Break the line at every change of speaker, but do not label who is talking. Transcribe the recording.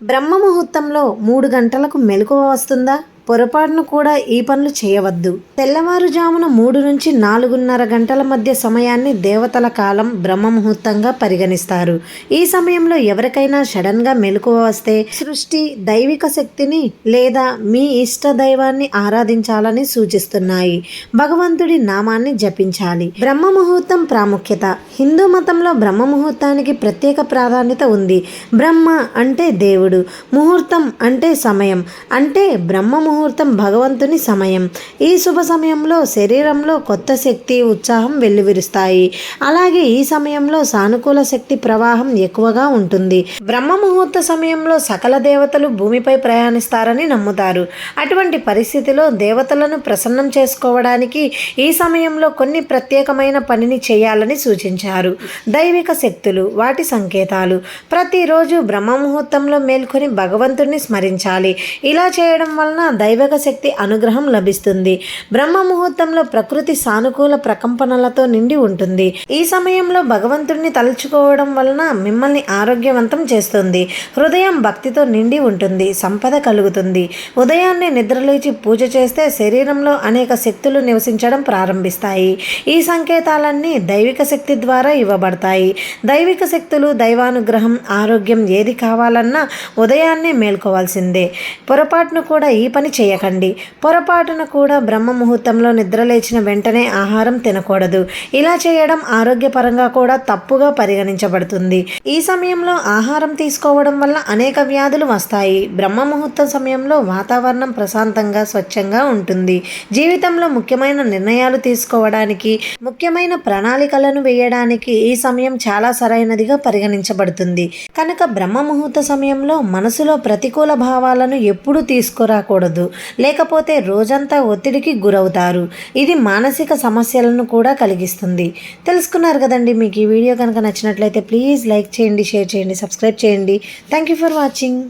బ్రహ్మ ముహూర్తంలో మూడు గంటలకు మెలకువ వస్తుందా? పొరపాటును కూడా ఈ పనులు చేయవద్దు. తెల్లవారుజామున మూడు నుంచి నాలుగున్నర గంటల మధ్య సమయాన్ని దేవతల కాలం బ్రహ్మ ముహూర్తంగా పరిగణిస్తారు. ఈ సమయంలో ఎవరికైనా సడన్గా మెలకువ వస్తే సృష్టి దైవిక శక్తిని లేదా మీ ఇష్ట దైవాన్ని ఆరాధించాలని సూచిస్తున్నాయి. భగవంతుడి నామాన్ని జపించాలి. బ్రహ్మ ముహూర్తం ప్రాముఖ్యత. హిందూ మతంలో బ్రహ్మ ముహూర్తానికి ప్రత్యేక ప్రాధాన్యత ఉంది. బ్రహ్మ అంటే దేవుడు. ముహూర్తం అంటే సమయం. అంటే బ్రహ్మ ముహూర్తం భగవంతుని సమయం. ఈ శుభ సమయంలో శరీరంలో కొత్త శక్తి ఉత్సాహం వెల్లువిరుస్తాయి. అలాగే ఈ సమయంలో సానుకూల శక్తి ప్రవాహం ఎక్కువగా ఉంటుంది. బ్రహ్మ ముహూర్త సమయంలో సకల దేవతలు భూమిపై ప్రయాణిస్తారని నమ్ముతారు. అటువంటి పరిస్థితిలో దేవతలను ప్రసన్నం చేసుకోవడానికి ఈ సమయంలో కొన్ని ప్రత్యేకమైన పనిని చేయాలని సూచించారు. దైవిక శక్తులు వాటి సంకేతాలు. ప్రతిరోజు బ్రహ్మ ముహూర్తంలో మేల్కొని భగవంతుడిని స్మరించాలి. ఇలా చేయడం వలన దైవక శక్తి అనుగ్రహం లభిస్తుంది. బ్రహ్మ ముహూర్తంలో ప్రకృతి సానుకూల ప్రకంపనలతో నిండి ఉంటుంది. ఈ సమయంలో భగవంతుడిని తలుచుకోవడం వలన మిమ్మల్ని ఆరోగ్యవంతం చేస్తుంది. హృదయం భక్తితో నిండి ఉంటుంది. సంపద కలుగుతుంది. ఉదయాన్నే నిద్రలేచి పూజ చేస్తే శరీరంలో అనేక శక్తులు నివసించడం ప్రారంభిస్తాయి. ఈ సంకేతాలన్నీ దైవిక శక్తి ద్వారా ఇవ్వబడతాయి. దైవిక శక్తులు దైవానుగ్రహం ఆరోగ్యం ఏది కావాలన్నా ఉదయాన్నే మేల్కోవాల్సిందే. పొరపాటును కూడా ఈ పని చేయకండి. పొరపాటున కూడా బ్రహ్మ ముహూర్తంలో నిద్రలేచిన వెంటనే ఆహారం తినకూడదు. ఇలా చేయడం ఆరోగ్యపరంగా కూడా తప్పుగా పరిగణించబడుతుంది. ఈ సమయంలో ఆహారం తీసుకోవడం వల్ల అనేక వ్యాధులు వస్తాయి. బ్రహ్మ ముహూర్తం సమయంలో వాతావరణం ప్రశాంతంగా స్వచ్ఛంగా ఉంటుంది. జీవితంలో ముఖ్యమైన నిర్ణయాలు తీసుకోవడానికి ముఖ్యమైన ప్రణాళికలను వేయడానికి ఈ సమయం చాలా సరైనదిగా పరిగణించబడుతుంది. కనుక బ్రహ్మ ముహూర్త సమయంలో మనసులో ప్రతికూల భావాలను ఎప్పుడూ తీసుకురాకూడదు. లేకపోతే రోజంతా ఒత్తిడికి గురవుతారు. ఇది మానసిక సమస్యలను కూడా కలిగిస్తుంది. తెలుసుకున్నారు కదండి మీకు ఈ వీడియో కనుక నచ్చినట్లయితే ప్లీజ్ లైక్ చేయండి షేర్ చేయండి సబ్స్క్రైబ్ చేయండి. Thank you for watching.